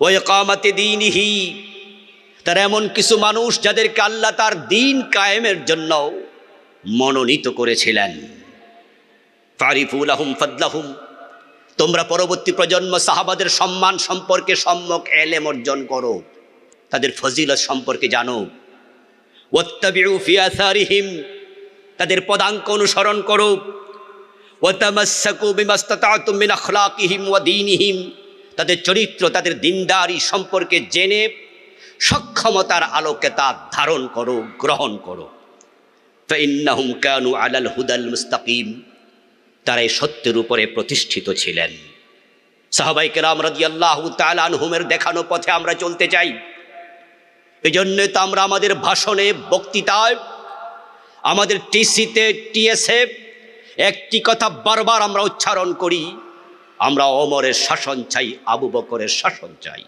ওই কামাতে দিনহি। তার এমন কিছু মানুষ যাদেরকে আল্লাহ তার দিন কায়েমের জন্য মনোনীত করেছিলেন। ফারিফুল আহম ফদলাহুম। তোমরা পরবর্তী প্রজন্ম সাহাবাদের সম্মান সম্পর্কে সম্যক এলেম অর্জন করো। তাদের ফজিলত সম্পর্কে জানো। ওয়াত্তাবিউ ফি তাদের পদাঙ্ক অনুসরণ করো। ওয়া দীনিহিম। তাদের চরিত্র, তাদের দিনদারি সম্পর্কে জেনে সক্ষমতার আলোকে তা ধারণ করো, গ্রহণ করো। ফাইন্নাহুম কানু আলাল হুদাল মুস্তাকিম। তারা এই সত্যের উপরে প্রতিষ্ঠিত ছিলেন। সাহাবাই তাআলা আনহুমের দেখানো পথে আমরা চলতে চাই। এই জন্যে তো আমরা আমাদের ভাষণে, বক্তৃতায়, আমাদের টিসিতে টিএসএ একটি কথা বারবার আমরা উচ্চারণ করি। আমরা অমরের শাসন চাই আবু বকরের শাসন চাই।